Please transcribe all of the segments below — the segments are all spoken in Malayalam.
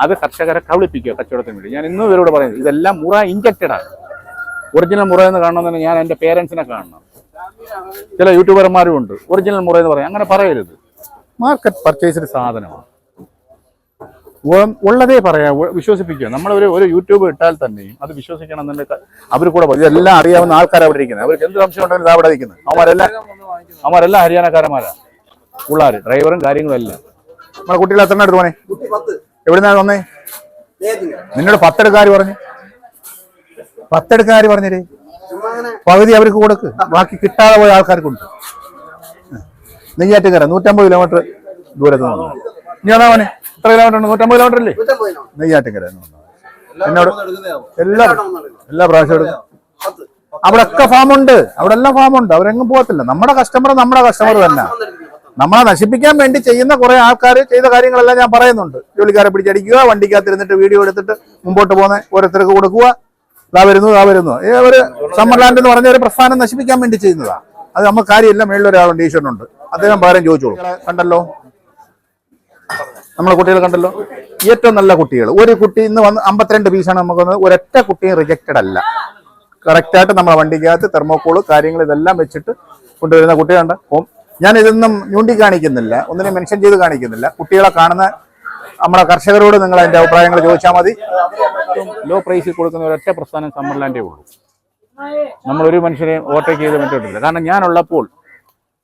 അത് കർഷകരെ കബളിപ്പിക്കുക കച്ചവടത്തിന് വേണ്ടി. ഞാൻ ഇന്നും ഇവരോട് പറയുന്നത് ഇതെല്ലാം മുറ ഇഞ്ചക്റ്റഡ് ആണ്. ഒറിജിനൽ മുറ എന്ന് കാണണമെന്ന് ഞാൻ എന്റെ പേരൻസിനെ കാണണം. ചില യൂട്യൂബർമാരും ഉണ്ട് ഒറിജിനൽ മുറ എന്ന് പറയും. അങ്ങനെ പറയരുത്. മാർക്കറ്റ് പർച്ചേസിന് സാധനമാണ്. ഉള്ളതേ പറയാം വിശ്വസിപ്പിക്കുക. നമ്മളൊരു ഒരു യൂട്യൂബ് ഇട്ടാൽ തന്നെയും അത് വിശ്വസിക്കണം എന്നുണ്ടെങ്കിൽ അവർ കൂടെ ഇതെല്ലാം അറിയാവുന്ന ആൾക്കാർ അവിടെ ഇരിക്കുന്നത്. അവർക്ക് എന്ത് സംശയം ഉണ്ടെങ്കിലും അവിടെ ഇരിക്കുന്നത് അവന്മാരെല്ലാം അവന്മാരെല്ലാം ഹരിയാനക്കാരന്മാരാണ് പിള്ളേർ ഡ്രൈവറും കാര്യങ്ങളും എല്ലാം. നമ്മുടെ കുട്ടികളെ എത്ര എടുത്തു പോണേ എവിടുന്നാണ് വന്നേ? നിന്നോട് പത്തെടുക്കാർ പറഞ്ഞു. പത്തെടുക്കാർ പറഞ്ഞേ പകുതി അവർക്ക് കൊടുക്ക്. ബാക്കി കിട്ടാതെ പോയ ആൾക്കാർക്കുണ്ട് നെയ്യാറ്റുകര നൂറ്റമ്പത് കിലോമീറ്റർ ദൂരത്ത് നിന്ന് വന്നു. ഇനി അതാ മോനെ? എത്ര കിലോമീറ്റർ ഉണ്ട്? നൂറ്റമ്പത് കിലോമീറ്റർ അല്ലേ വന്നത്. എന്നോട് എല്ലാ എല്ലാ പ്രാവശ്യം എടുക്കും. അവിടെ ഒക്കെ ഫാമുണ്ട് അവിടെ എല്ലാം ഫാമുണ്ട് അവരെങ്ങും പോകത്തില്ല. നമ്മുടെ കസ്റ്റമർ നമ്മുടെ കസ്റ്റമർ തന്നെ. നമ്മളെ നശിപ്പിക്കാൻ വേണ്ടി ചെയ്യുന്ന കുറെ ആൾക്കാർ ചെയ്ത കാര്യങ്ങളെല്ലാം ഞാൻ പറയുന്നുണ്ട്. ജോലിക്കാരെ പിടിച്ചടിക്കുക വണ്ടിക്കകത്തിരുന്നിട്ട് വീഡിയോ എടുത്തിട്ട് മുമ്പോട്ട് പോകുന്ന ഓരോരുത്തർക്ക് കൊടുക്കുക. ഇതാ വരുന്നു ഇതാ വരുന്നു. ഈ ഒരു സമ്മർലാൻഡ് എന്ന് പറഞ്ഞ ഒരു പ്രസ്ഥാനം നശിപ്പിക്കാൻ വേണ്ടി ചെയ്യുന്നതാണ് അത് നമുക്ക് കാര്യമില്ല മേളിൽ ഒരാളുണ്ട് ഈശ്വരനുണ്ട് അദ്ദേഹം പകരം ചോദിച്ചോളൂ. കണ്ടല്ലോ? നമ്മളെ കുട്ടികൾ കണ്ടല്ലോ? ഏറ്റവും നല്ല കുട്ടികൾ. ഒരു കുട്ടി ഇന്ന് വന്ന് അമ്പത്തിരണ്ട് പീസാണ് നമുക്ക് വന്നത്. ഒരൊറ്റ കുട്ടിയും റിജക്റ്റഡ് അല്ല. കറക്റ്റായിട്ട് നമ്മളെ വണ്ടിക്കകത്ത് തെർമോക്കോൾ കാര്യങ്ങൾ ഇതെല്ലാം വെച്ചിട്ട് കൊണ്ടുവരുന്ന കുട്ടികളുണ്ട്. ഞാൻ ഇതൊന്നും ഞൂണ്ടി കാണിക്കുന്നില്ല ഒന്നിനെ മെൻഷൻ ചെയ്ത് കാണിക്കുന്നില്ല. കുട്ടികളെ കാണുന്ന നമ്മുടെ കർഷകരോട് നിങ്ങൾ അതിന്റെ അഭിപ്രായങ്ങൾ ചോദിച്ചാൽ മതി. ലോ പ്രൈസിൽ കൊടുക്കുന്ന ഒരൊറ്റ പ്രസ്ഥാനം സമ്മർലാൻഡേ ഉള്ളൂ. നമ്മൾ ഒരു മനുഷ്യനെ ഓവർടേക്ക് ചെയ്ത് പറ്റില്ല കാരണം ഞാനുള്ളപ്പോൾ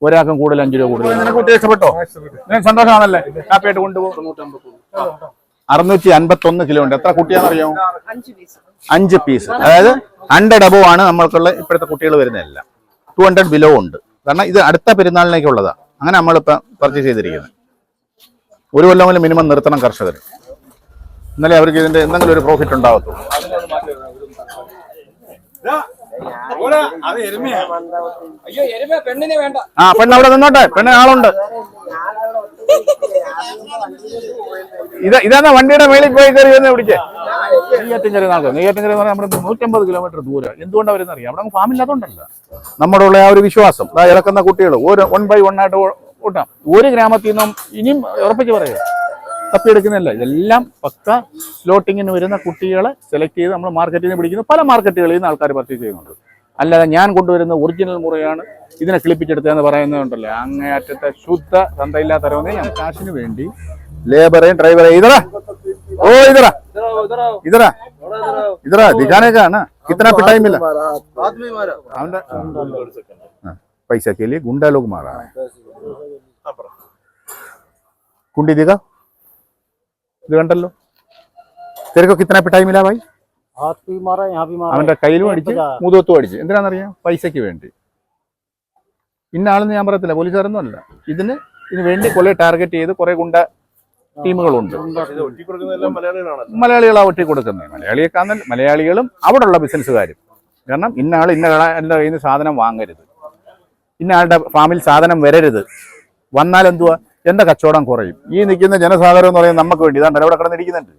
ഒരാൾക്കും കൂടുതൽ അഞ്ചു രൂപ കൂടുതൽ നിനക്ക് കുട്ടി ഇഷ്ടപ്പെട്ടോ? ഞാൻ സന്തോഷമാണല്ലേ? ഹാപ്പിയായിട്ട് കൊണ്ടുപോകും അറുന്നൂറ്റി അൻപത്തി ഒന്ന് കിലോ ഉണ്ട്. എത്ര കുട്ടിയാണെന്നറിയോ അഞ്ച് പീസ് അതായത് ഹൺഡ്രഡ് അബോ ആണ് നമ്മൾക്കുള്ള ഇപ്പോഴത്തെ കുട്ടികൾ വരുന്നതല്ല. ടു ഹൺഡ്രഡ് ബിലോ ഉണ്ട്. കാരണം ഇത് അടുത്ത പെരുന്നാളിലേക്കുള്ളതാണ് അങ്ങനെ നമ്മളിപ്പോൾ പർച്ചേസ് ചെയ്തിരിക്കുന്നത്. ഒരു കൊല്ലമെങ്കിലും മിനിമം നിർത്തണം കർഷകർ. എന്നാലേ അവർക്ക് ഇതിന്റെ എന്തെങ്കിലും ഒരു പ്രോഫിറ്റ് ഉണ്ടാവത്തുള്ളൂ. ആ പെണ്ണ് അവിടെ നിന്നോട്ടെ. പെണ്ണ് ആളുണ്ട്. ഇത് ഇതാണ് വണ്ടിയുടെ മേളിൽ പോയി കയറി എന്ന് പിടിച്ചേ നെയ്യാറ്റിഞ്ചേരി നാൾക്ക് നെയ്യാറ്റിഞ്ചേരി എന്ന് പറഞ്ഞാൽ നമ്മുടെ നൂറ്റമ്പത് കിലോമീറ്റർ ദൂരം. എന്തുകൊണ്ടാണ് വരുന്ന അറിയാം അവിടെ ഫാമില്ലാത്തതുകൊണ്ടല്ല നമ്മുടെ ഉള്ള ആ ഒരു വിശ്വാസം. ഇറക്കുന്ന കുട്ടികൾ. ഒരു വൺ ബൈ വൺ ആയിട്ട് കൂട്ടാം ഒരു ഗ്രാമത്തിൽ നിന്നും ഇനിയും ഉറപ്പിച്ച് പറയുക. തപ്പിയെടുക്കുന്നതല്ല ഇതെല്ലാം പക്ക സ്ലോട്ടിങ്ങിന് വരുന്ന കുട്ടികളെ സെലക്ട് ചെയ്ത് നമ്മൾ മാർക്കറ്റിൽ നിന്ന് പിടിക്കുന്നു. പല മാർക്കറ്റുകളിൽ നിന്ന് ആൾക്കാർ പർച്ചേസ് ചെയ്യുന്നുണ്ട്. അല്ലാതെ ഞാൻ കൊണ്ടുവരുന്ന ഒറിജിനൽ മുറയാണ് ഇതിനെ കിളിപ്പിച്ചെടുത്തതെന്ന് പറയുന്നതുണ്ടല്ലോ. അങ്ങേയറ്റത്തെ ശുദ്ധ ചന്തയില്ലാത്തരവെന്ന് ഞാൻ കാശിന് വേണ്ടി ലേബറേയും ഡ്രൈവറേയും ഇതറ ഓ ഇതറ ഇതറ ഇതറ ദിഖാനേക്കാണ് ഇത്ര പിട്ടായ്മില്ല അവന്റെ പൈസക്കേലി കേലി ഗുണ്ടാ ലോക് കുണ്ടി ദിഖാ ഇത് കണ്ടല്ലോ? തിരക്കോ കിത്തന പിട്ടായി മിലാ ഭായി? അവന്റെ കയ്യിലും അടിച്ച് മൂതത്തും അടിച്ച്. എന്തിനാണെന്നറിയാം പൈസയ്ക്ക് വേണ്ടി. ഇന്ന ആളെന്ന് ഞാൻ പറയത്തില്ല പോലീസുകാരൊന്നും അല്ല. ഇതിന് ഇതിന് വേണ്ടി കൊല ടാർഗറ്റ് ചെയ്ത് കുറെ ഗുണ്ട ടീമുകളുണ്ട്. മലയാളികളാ ഒട്ടി കൊടുക്കുന്നത് മലയാളിയൊക്കെ മലയാളികളും അവിടെ ഉള്ള ബിസിനസ്സുകാരും കാരണം ഇന്ന ആൾ ഇന്ന ആളുടെ കയ്യിൽ നിന്ന് സാധനം വാങ്ങരുത്. ഇന്ന ആളുടെ ഫാമിൽ സാധനം വരരുത്. വന്നാൽ എന്തുവാ? എന്റെ കച്ചവടം കുറയും. ഈ നിൽക്കുന്ന ജനസാഗരം എന്ന് പറയുന്നത് നമുക്ക് വേണ്ടി. ഇതാണ്ട് അവിടെ കിടന്നിരിക്കുന്നുണ്ട്.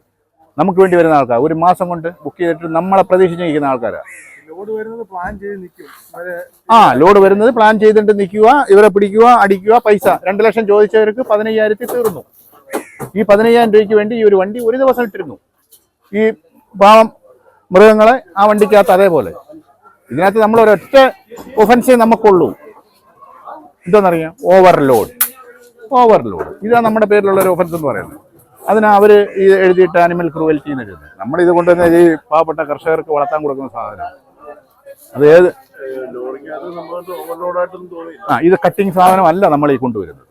നമുക്ക് വേണ്ടി വരുന്ന ആൾക്കാർ. ഒരു മാസം കൊണ്ട് ബുക്ക് ചെയ്തിട്ട് നമ്മളെ പ്രതീക്ഷിച്ച് നിൽക്കുന്ന ആൾക്കാരാ. ലോഡ് വരുന്നത് പ്ലാൻ ചെയ്ത് നിൽക്കും. അവർ ആ ലോഡ് വരുന്നത് പ്ലാൻ ചെയ്തിട്ട് നിൽക്കുക ഇവരെ പിടിക്കുക അടിക്കുക പൈസ. രണ്ട് ലക്ഷം ചോദിച്ചവർക്ക് പതിനയ്യായിരത്തി തീർന്നു. ഈ പതിനയ്യായിരം രൂപയ്ക്ക് വേണ്ടി ഈ ഒരു വണ്ടി ഒരു ദിവസം ഇട്ടിരുന്നു. ഈ പാവം മൃഗങ്ങളെ ആ വണ്ടിക്കകത്ത് അതേപോലെ. ഇതിനകത്ത് നമ്മൾ ഒരൊറ്റ ഒഫൻസേ നമുക്കുള്ളൂ. എന്താണെന്നറിയാം ഓവർലോഡ് ഓവർലോഡ് ഇതാണ് നമ്മുടെ പേരിലുള്ള ഒരു ഒഫൻസ് എന്ന് പറയുന്നത് അതിനാ അവർ ഈ എഴുതിയിട്ട് ആനിമൽ ക്രൂവൽറ്റി എന്ന് എഴുതുന്നത് നമ്മൾ ഇത് കൊണ്ടുവന്ന് ഈ പാവപ്പെട്ട കർഷകർക്ക് വളർത്താൻ കൊടുക്കുന്ന സാധനമാണ് അത് ഏത് ലോറിക്കകത്ത് നമ്മൾ ഓവർലോഡായിട്ടൊന്നും തോന്നി ആ ഇത് കട്ടിങ് സാധനം അല്ല നമ്മൾ ഈ കൊണ്ടുവരുന്നത്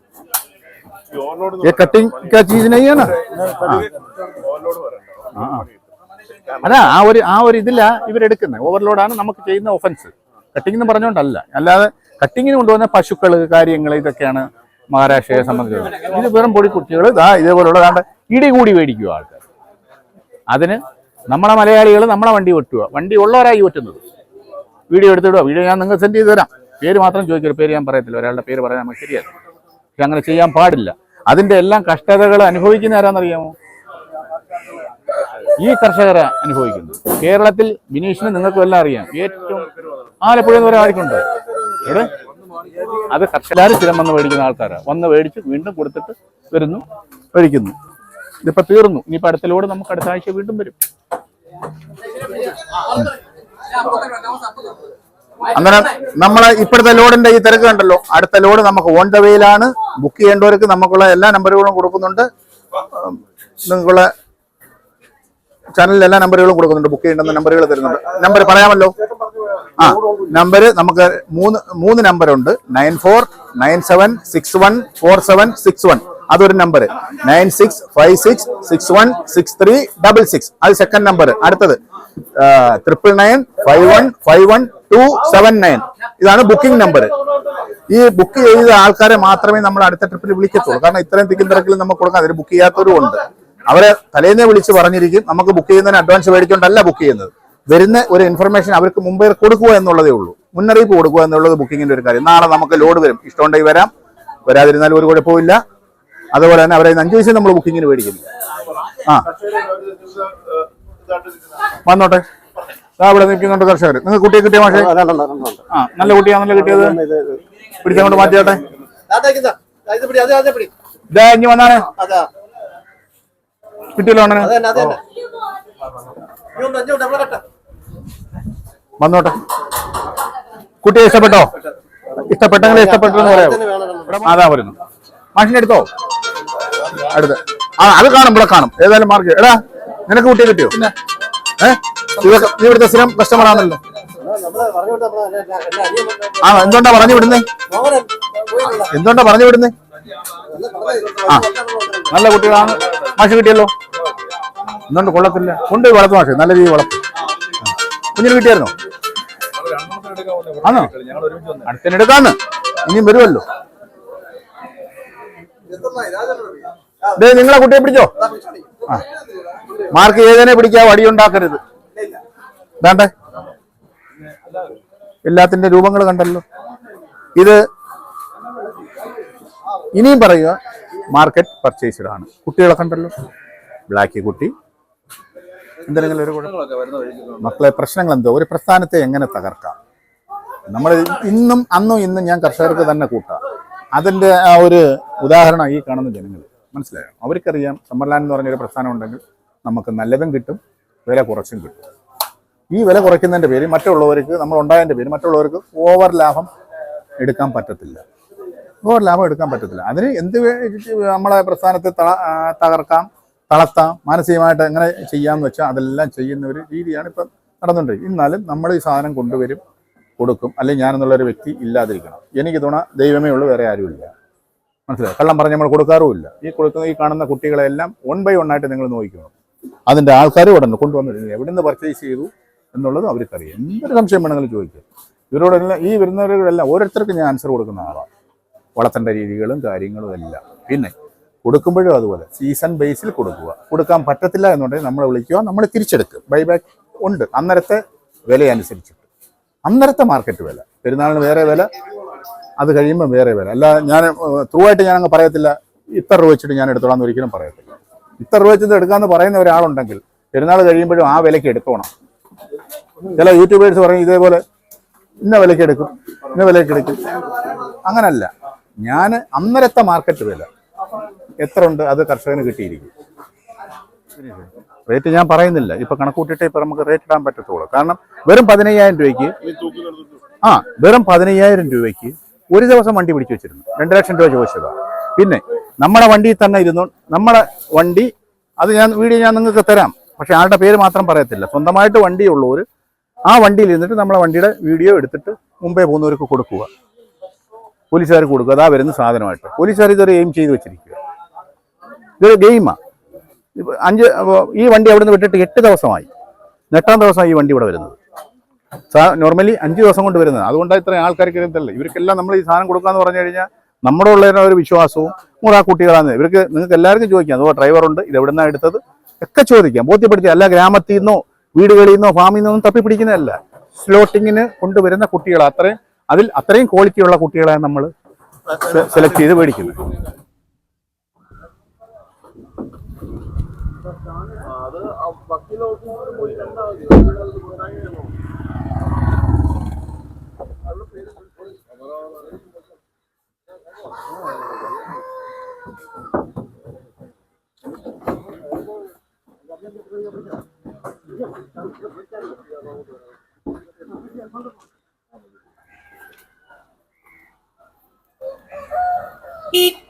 ഈ ഓവർലോഡ് ये कटिंग का चीज नहीं है ना ഓവർലോഡ് വരണ്ട ആ, ആ. അതാ ആ ഒരു ആ ഒരു ഇതില ഇവരെടുക്കുന്നത് ഓവർലോഡാണ് നമുക്ക് ചെയ്യുന്ന ഒഫൻസ് കട്ടിംഗ് എന്ന് പറഞ്ഞുകൊണ്ടല്ല അല്ലാതെ കട്ടിങ്ങിന് കൊണ്ടുവന്ന പശുക്കൾ കാര്യങ്ങൾ ഇതൊക്കെയാണ് മഹാരാഷ്ട്രയെ സംബന്ധിച്ചിടത്തോളം. ഇത് വെറും പൊടിക്കുട്ടികൾ ഇതാ ഇതേപോലുള്ള ദാണ്ട് ഇടി കൂടി മേടിക്കുക ആൾക്കാർ അതിന് നമ്മളെ മലയാളികൾ നമ്മളെ വണ്ടി വെട്ടുക വണ്ടി ഉള്ളവരായി വെട്ടുന്നത് വീഡിയോ എടുത്തിടുക വീഡിയോ ഞാൻ നിങ്ങൾക്ക് സെൻഡ് ചെയ്ത് തരാം. പേര് മാത്രം ചോദിക്കരുത് പേര് ഞാൻ പറയത്തില്ല. ഒരാളുടെ പേര് പറയാൻ നമുക്ക് ശരിയല്ല. പക്ഷെ അങ്ങനെ ചെയ്യാൻ പാടില്ല. അതിന്റെ എല്ലാം കഷ്ടതകൾ അനുഭവിക്കുന്ന ആരാന്നറിയാമോ? ഈ കർഷകരെ അനുഭവിക്കുന്നു. കേരളത്തിൽ ബിനീഷിന് നിങ്ങൾക്കും എല്ലാം അറിയാം. ഏറ്റവും ആലപ്പുഴ എന്ന് പറയാൻ ആർക്കുണ്ട് ഇവിടെ അത് കർഷകർ സ്ഥിരം വന്ന് മേടിക്കുന്ന ആൾക്കാരാണ്. വന്ന് മേടിച്ച് വീണ്ടും കൊടുത്തിട്ട് വരുന്നു മേടിക്കുന്നു. ഇതിപ്പോ തീർന്നു. ഇനി അടുത്ത നമുക്ക് അടുത്ത ആഴ്ച വീണ്ടും വരും. അങ്ങനെ നമ്മളെ ഇപ്പോഴത്തെ ലോഡിന്റെ ഈ തിരക്ക് കണ്ടല്ലോ. അടുത്ത ലോഡ് നമുക്ക് ഓൺ ദ വേയിലാണ് ബുക്ക് ചെയ്യേണ്ടവർക്ക് നമുക്കുള്ള എല്ലാ നമ്പറുകളും കൊടുക്കുന്നുണ്ട്. നിങ്ങൾക്കുള്ള ചാനലിൽ എല്ലാ നമ്പറുകളും കൊടുക്കുന്നുണ്ട്. ബുക്ക് ചെയ്യേണ്ടുന്ന നമ്പറുകൾ തരുന്നുണ്ട്. നമ്പർ പറയാമല്ലോ? ആ നമ്പർ നമുക്ക് മൂന്ന് മൂന്ന് നമ്പറുണ്ട് nine four nine seven six one four seven six one അതൊരു number nine six five six six one six three double six അത് സെക്കൻഡ് നമ്പർ അടുത്തത് triple nine five one five one two seven nine ഇതാണ് ബുക്കിംഗ് നമ്പർ ഈ ബുക്ക് ചെയ്ത ആൾക്കാരെ മാത്രമേ നമ്മൾ അടുത്ത ട്രിപ്പിൽ വിളിക്കത്തുള്ളൂ. കാരണം ഇത്രയും തിക്കും തിരക്കിൽ നമുക്ക് കൊടുക്കാൻ അതിൽ ബുക്ക് ചെയ്യാത്തവരും ഉണ്ട്. അവരെ തലേന്നേ വിളിച്ച് പറഞ്ഞിരിക്കും നമുക്ക് ബുക്ക് ചെയ്യുന്നതിന് അഡ്വാൻസ് മേടിച്ചുകൊണ്ടല്ല ബുക്ക് ചെയ്യുന്നത്. വരുന്ന ഒരു ഇൻഫർമേഷൻ അവർക്ക് മുമ്പേ കൊടുക്കുക എന്നുള്ളതേ ഉള്ളൂ. മുന്നറിയിപ്പ് കൊടുക്കുക എന്നുള്ളത് ബുക്കിങ്ങിന്റെ ഒരു കാര്യം. നാളെ നമുക്ക് ലോഡ് വരും. ഇഷ്ടമുണ്ടെങ്കിൽ വരാം. വരാതിരുന്നാലും ഒരു കുഴപ്പമില്ല അതുപോലെ തന്നെ അവരെ അഞ്ചു ദിവസം നമ്മൾ ബുക്കിങ്ങിന് മേടിക്കുന്നില്ല. ആ. വന്നോട്ടെ. അവിടെ ഇവിടെ നിൽക്കുന്നുണ്ട് കർഷകർ. നിങ്ങൾ കുട്ടിയെ കിട്ടിയ മാഷേ? ആ നല്ല കുട്ടിയാണല്ലോ കിട്ടിയത്. പിടിച്ചങ്ങോട്ട് മാറ്റിയാട്ടെ. ഇതാ ഇനി വന്നാണ്. കിട്ടിയല്ലോ അണ്ണന് വന്നോട്ടെ. കുട്ടിയെ ഇഷ്ടപ്പെട്ടോ? ഇഷ്ടപ്പെട്ടെങ്കിൽ ഇഷ്ടപ്പെട്ടെന്ന് പറയാം അതാ വരുന്നു മാഷിന്റെ എടുത്തോ? അടുത്ത്. ആ അത് കാണും ഇവിടെ കാണും. ഏതായാലും മാർക്ക് എടാ നിനക്ക് കുട്ടിയെ കിട്ടിയോ? ഏഹ് നീ ഇവിടുത്തെ സ്ഥിരം കസ്റ്റമർ ആണല്ലോ. ആ എന്തുകൊണ്ടാ പറഞ്ഞു വിടുന്നേ എന്തുകൊണ്ടാ പറഞ്ഞു വിടുന്നേ ആ നല്ല കുട്ടികളാണ്. മാഷ് കിട്ടിയല്ലോ? എന്തുകൊണ്ട് കൊള്ളത്തില്ല. കൊണ്ട് വളർത്തു മാഷ്. നല്ല രീതിയിൽ വളർത്തു കുഞ്ഞിന് കിട്ടിയായിരുന്നോ? ആണോ? അടുത്തതിനെടുക്കാന്ന് ഇനിയും വരുമല്ലോ. നിങ്ങളെ കുട്ടിയെ പിടിച്ചോ? ആ. മാർക്ക് ഏതിനെ പിടിക്കാവോ വടിയുണ്ടാക്കരുത് വേണ്ടേ? എല്ലാത്തിന്റെ രൂപങ്ങൾ കണ്ടല്ലോ. ഇത് ഇനിയും പറയുക മാർക്കറ്റ് പർച്ചേസ്ഡ് ആണ്. കുട്ടികളെ കണ്ടല്ലോ ബ്ലാക്ക് കുട്ടി. എന്തെങ്കിലും ഒരു മക്കളെ പ്രശ്നങ്ങൾ എന്തോ ഒരു പ്രസ്ഥാനത്തെ എങ്ങനെ തകർക്കാം? നമ്മൾ ഇന്നും അന്നും ഇന്നും ഞാൻ കർഷകർക്ക് തന്നെ കൂട്ടാം. അതിന്റെ ആ ഒരു ഉദാഹരണം ഈ കാണുന്ന ജനങ്ങൾ മനസ്സിലായോ? അവർക്കറിയാം സമ്മർലാൻ എന്ന് പറഞ്ഞൊരു പ്രസ്ഥാനം ഉണ്ടെങ്കിൽ നമുക്ക് നല്ലതും കിട്ടും വില കുറച്ചും കിട്ടും. ഈ വില കുറയ്ക്കുന്നതിന്റെ പേര് മറ്റുള്ളവർക്ക് നമ്മൾ ഉണ്ടായതിന്റെ പേര് മറ്റുള്ളവർക്ക് ഓവർ ലാഭം എടുക്കാൻ പറ്റത്തില്ല. ഓവർ ലാഭം എടുക്കാൻ പറ്റത്തില്ല. അതിന് എന്ത് നമ്മളെ പ്രസ്ഥാനത്തെ തകർക്കാം തളർത്താം മാനസികമായിട്ട് എങ്ങനെ ചെയ്യാമെന്ന് വെച്ചാൽ അതെല്ലാം ചെയ്യുന്ന ഒരു രീതിയാണ് ഇപ്പം നടന്നുകൊണ്ടിരിക്കുന്നത്. എന്നാലും നമ്മൾ ഈ സാധനം കൊണ്ടുവരും കൊടുക്കും അല്ലെങ്കിൽ ഞാനെന്നുള്ളൊരു വ്യക്തി ഇല്ലാതിരിക്കണം. എനിക്ക് തോണ ദൈവമേ ഉള്ളൂ വേറെ ആരുമില്ല മനസ്സിലായി? കള്ളം പറഞ്ഞ് നമ്മൾ കൊടുക്കാറുമില്ല ഈ കൊടുക്കുന്ന ഈ കാണുന്ന കുട്ടികളെല്ലാം വൺ ബൈ വൺ ആയിട്ട് നിങ്ങൾ നോക്കിക്കണം അതിന്റെ ആൾക്കാർ നിന്ന് കൊണ്ടുവന്നിരുന്നു എവിടെ നിന്ന് പർച്ചേസ് ചെയ്തു എന്നുള്ളത് അവർക്കറിയാം എന്തൊരു സംശയം വേണമെങ്കിലും ചോദിക്കുക ഇവരോടെല്ലാം ഈ വരുന്നവരോടെല്ലാം ഓരോരുത്തർക്കും ഞാൻ ആൻസർ കൊടുക്കുന്ന ആളാണ്. വളർത്തേണ്ട രീതികളും കാര്യങ്ങളും എല്ലാം. പിന്നെ കൊടുക്കുമ്പോഴും അതുപോലെ സീസൺ ബേസിൽ കൊടുക്കുക. കൊടുക്കാൻ പറ്റത്തില്ല എന്നുണ്ടെങ്കിൽ നമ്മളെ വിളിക്കുക നമ്മൾ തിരിച്ചെടുക്കും ബൈബാക്ക് ഉണ്ട്. അന്നേരത്തെ വില അനുസരിച്ചിട്ട് അന്നേരത്തെ മാർക്കറ്റ് വില. പെരുന്നാളിന് വേറെ വില അത് കഴിയുമ്പോൾ വേറെ വില. അല്ല ഞാൻ ത്രൂ ആയിട്ട് ഞാൻ പറയത്തില്ല. ഇത്ര രൂപ വെച്ചിട്ട് ഞാൻ എടുത്തോളാം ഒരിക്കലും പറയത്തില്ല. ഇത്ര രൂപ വെച്ചിട്ട് എടുക്കാമെന്ന് പറയുന്ന ഒരാളുണ്ടെങ്കിൽ പെരുന്നാൾ കഴിയുമ്പോഴും ആ വിലയ്ക്ക് എടുക്കണം ചില യൂട്യൂബേഴ്സ് പറയും ഇതേപോലെ ഇന്ന വിലയ്ക്ക് എടുക്കും ഇന്ന വിലയ്ക്ക് എടുക്കും. അങ്ങനല്ല. ഞാൻ അന്നരത്തെ മാർക്കറ്റ് വില. എത്ര ഉണ്ട്? അത് കർഷകന് കിട്ടിയിരിക്കും. റേറ്റ് ഞാൻ പറയുന്നില്ല. ഇപ്പൊ കണക്കൂട്ടിട്ടേ ഇപ്പൊ നമുക്ക് റേറ്റ് ഇടാൻ പറ്റത്തുള്ളൂ. കാരണം വെറും പതിനയ്യായിരം രൂപയ്ക്ക് ആ വെറും പതിനയ്യായിരം രൂപയ്ക്ക് ഒരു ദിവസം വണ്ടി പിടിച്ചു വെച്ചിരുന്നു. രണ്ട് ലക്ഷം രൂപ ചോദിച്ചതാ. പിന്നെ നമ്മുടെ വണ്ടിയിൽ തന്നെ ഇരുന്നു നമ്മുടെ വണ്ടി അത് ഞാൻ വീഡിയോ ഞാൻ നിങ്ങൾക്ക് തരാം. പക്ഷെ ആളുടെ പേര് മാത്രം പറയത്തില്ല. സ്വന്തമായിട്ട് വണ്ടിയുള്ളവർ ആ വണ്ടിയിൽ ഇരുന്നിട്ട് നമ്മളെ വണ്ടിയുടെ വീഡിയോ എടുത്തിട്ട് മുമ്പേ പോകുന്നവർക്ക് കൊടുക്കുക. പോലീസുകാർക്ക് കൊടുക്കുക അതാ വരുന്ന സാധനമായിട്ട്. പോലീസുകാർ ഇതൊരു എയിം ചെയ്ത് വെച്ചിരിക്കുക. ഇതൊരു ഗെയിമാണ് അഞ്ച് ഈ വണ്ടി അവിടെ നിന്ന് വിട്ടിട്ട് എട്ട് ദിവസമായി. എട്ടാം ദിവസമായി ഈ വണ്ടി ഇവിടെ വരുന്നത്. നോർമലി അഞ്ച് ദിവസം കൊണ്ട് വരുന്നത്. അതുകൊണ്ടാണ് ഇത്രയും ആൾക്കാർക്ക് ഇരുന്നല്ലേ ഇവർക്കെല്ലാം നമ്മൾ ഈ സാധനം കൊടുക്കാന്ന് പറഞ്ഞു കഴിഞ്ഞാൽ നമ്മുടെ ഉള്ള ഒരു വിശ്വാസവും മുറാ കുട്ടികളാണ്. ഇവർക്ക് നിങ്ങൾക്ക് എല്ലാവർക്കും ചോദിക്കാം. അതോ ഡ്രൈവറുണ്ട് ഇത് എവിടെ നിന്നാണ് എടുത്തത്? ഒക്കെ ചോദിക്കാം. ബോധ്യപ്പെടുത്തി അല്ല ഗ്രാമത്തിൽ നിന്നോ വീടുകളിൽ നിന്നോ ഫാമിൽ നിന്നോ ഒന്നും തപ്പിപ്പിടിക്കുന്നതല്ല. സ്ലോട്ടിങ്ങിന് കൊണ്ടുവരുന്ന കുട്ടികൾ അത്രയും അതിൽ അത്രയും ക്വാളിറ്റിയുള്ള കുട്ടികളെ നമ്മൾ സെലക്ട് ചെയ്ത് മേടിക്കുന്നത് Thank you. Beep.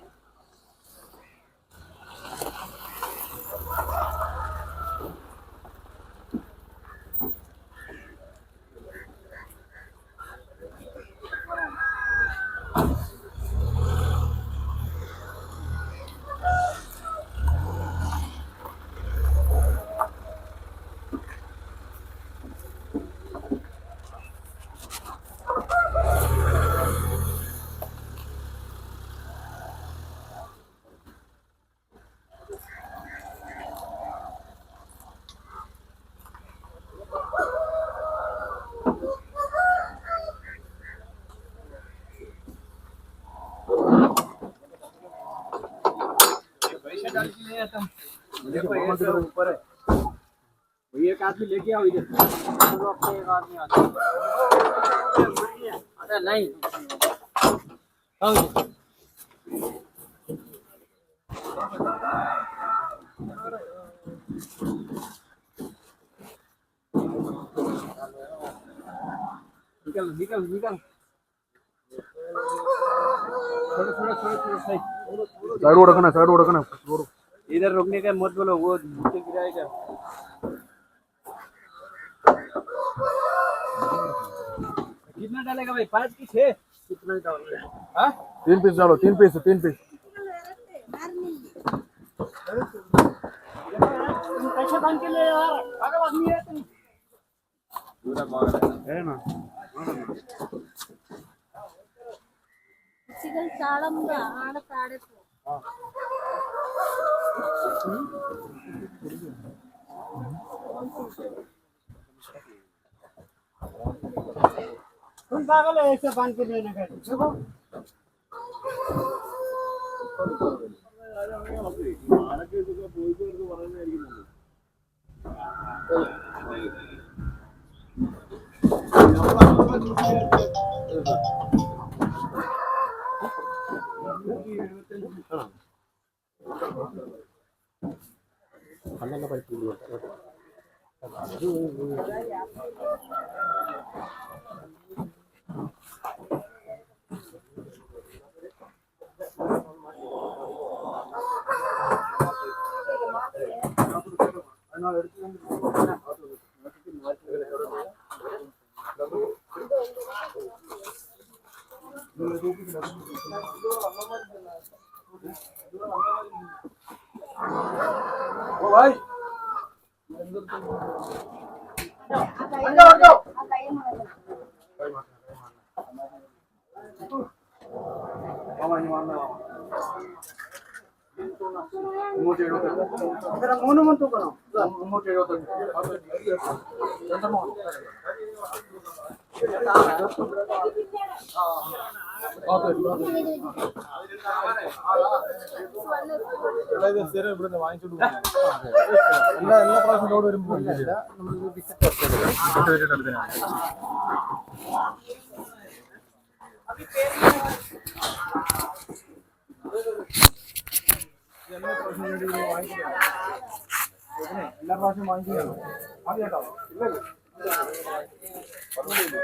गया था देखो ये सब ऊपर है भैया एक आदमी लेके आओ इधर चलो अपने एक आदमी आता अरे नहीं आओ निकल निकल निकल थोड़ा थोड़ा थोड़ा थोड़ा साइड साइड ओडकना साइड ओडकना रोड इधर रोकने का मत बोलो वो नीचे गिराएगा। कितना डालेगा भाई? पाँच की छे कितना डालोगे हाँ? तीन पीस डालो तीन पीस तीन पीस। कैसे बाँध के ले यार पागल आदमी है तुम पूरा पागल है ना ಸಿಗಲ್ ಸಾಳಂಬ ಆಡತಾಡತು तुम पागल है ऐसे बांध के लेने का देखो ভাই మూనుమంటు మూడు സ്ഥിരം ഇവിടുന്ന് വാങ്ങിച്ചോണ്ട് എല്ലാ എല്ലാ പ്രാവശ്യം ലോഡ് വരുമ്പോൾ എല്ലാ പ്രാവശ്യം വാങ്ങിക്കുകയാണോ അത് കേട്ടോ ഇല്ലല്ലോ പറഞ്ഞില്ലേ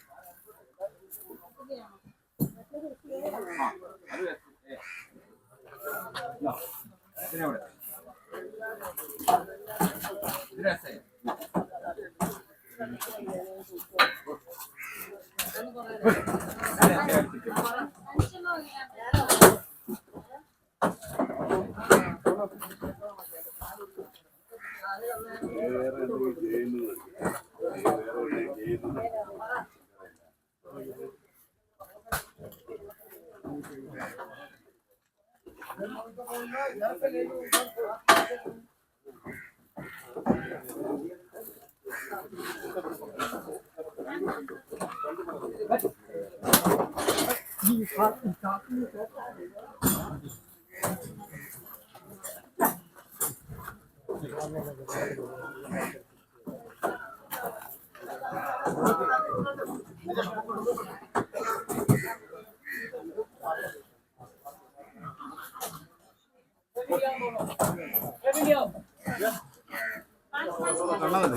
ഒരാഴ്ചക്കുള്ളിൽ നോക്കാനായിട്ട്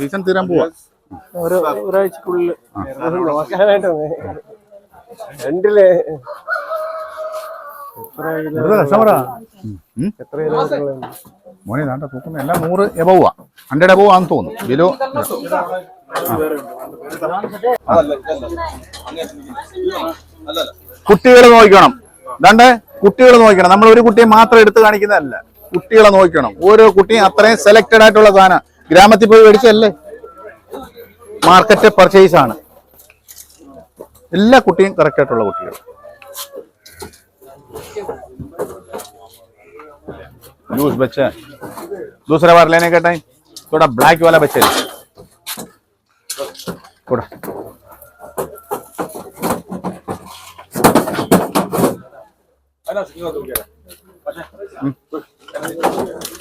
രണ്ടിൽ വെറുതെ കസ്റ്റമറാ എത്ര കിലോമീറ്റർ മോനെ ദാണ്ട തൂക്കുന്ന? എല്ലാം നൂറ് എബവാ ഹൺഡ്രഡ് എബവ് ആണെന്ന് തോന്നുന്നു. ബിലോ കുട്ടികളെ നോക്കണം. ദാണ്ട് കുട്ടികളെ നോക്കണം. നമ്മൾ ഒരു കുട്ടിയെ മാത്രം എടുത്ത് കാണിക്കുന്നതല്ല. കുട്ടികളെ നോക്കണം. ഓരോ കുട്ടിയും അത്രയും സെലക്റ്റഡ് ആയിട്ടുള്ള സാധനം. ഗ്രാമത്തിൽ പോയി മേടിച്ചല്ലേ മാർക്കറ്റ് പർച്ചേസ് ആണ്. എല്ലാ കുട്ടിയും കറക്റ്റ് ആയിട്ടുള്ള കുട്ടികൾ जूस बच्चा दूसरा बार लेने का टाइम थोड़ा ब्लैक वाला बच्चे ले थोड़ा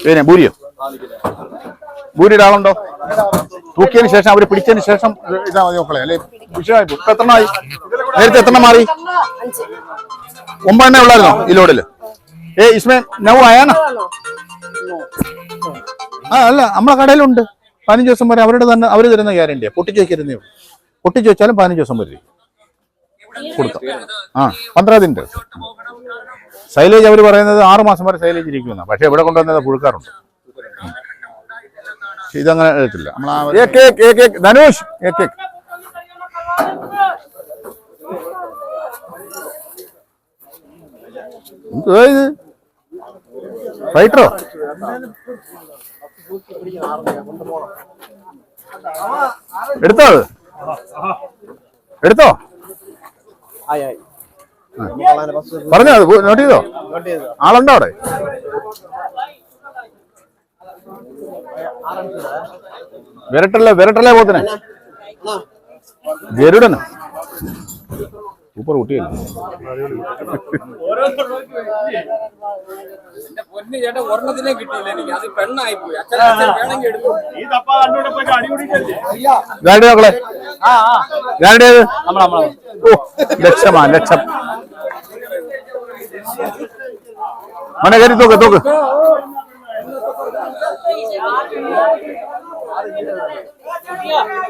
പിന്നെ ബൂരിയോ ബൂരിയുടെ ആളുണ്ടോ തൂക്കിയതിന് ശേഷം അവർ പിടിച്ചതിന് ശേഷം ഇതാ മതി മക്കളെ അല്ലെ? വിഷയമായി. ഇപ്പൊ എത്രണ്ണമായി നേരത്തെ എത്ര മാറി ഒമ്പതെണ്ണേ ഉള്ളായിരുന്നോ ഈ ലോഡിൽ? ഏ ഇസ്മേ നൗ ആയാണോ ആ അല്ല നമ്മളെ കടയിലുണ്ട്. പതിനഞ്ച് ദിവസം വരെ അവരുടെ തന്നെ അവർ തരുന്ന ഗ്യാരണ്ടിയാ. പൊട്ടിച്ച് വെച്ചിരുന്നേ പൊട്ടിച്ച് വെച്ചാലും പതിനഞ്ച് ദിവസം വരെ കൊടുക്കാം. ആ പന്ത്രണ്ടിന്റെ. സൈലേജ് അവർ പറയുന്നത് ആറ് മാസം വരെ സൈലേജ് ഇരിക്കുമെന്നാണ് പക്ഷെ ഇവിടെ കൊണ്ടുവന്നത് പുഴുക്കാറുണ്ട്. ഇതങ്ങനെ എടുത്തില്ല ധനുഷ് ഇത്? ഫൈറ്ററോ? എടുത്തോ അത്? എടുത്തോ? പറഞ്ഞോ അത് നോട്ട് ചെയ്തോ? ആളുണ്ടോ അവിടെ വിരട്ടല്ലേ വിരട്ടല്ലേ പോത്തിനെ ഗരുഡന് സൂപ്പർ കുട്ടിയല്ലേ എന്റെ പൊന്നു ചേട്ടാ ഒരെണ്ണത്തിനെ കിട്ടിയില്ല എനിക്ക് അത് പെണ്ണായി പോയി അച്ഛൻ അച്ഛൻ വേണമെങ്കിൽ ഗരുഡന് സൂപ്പർ നോക്കളെ ഗാഡി ഏത്? ഓ ലക്ഷമാ ലക്ഷം. മണ കരി തോക്ക് തോക്ക്. 이제아주머니가아들이 그.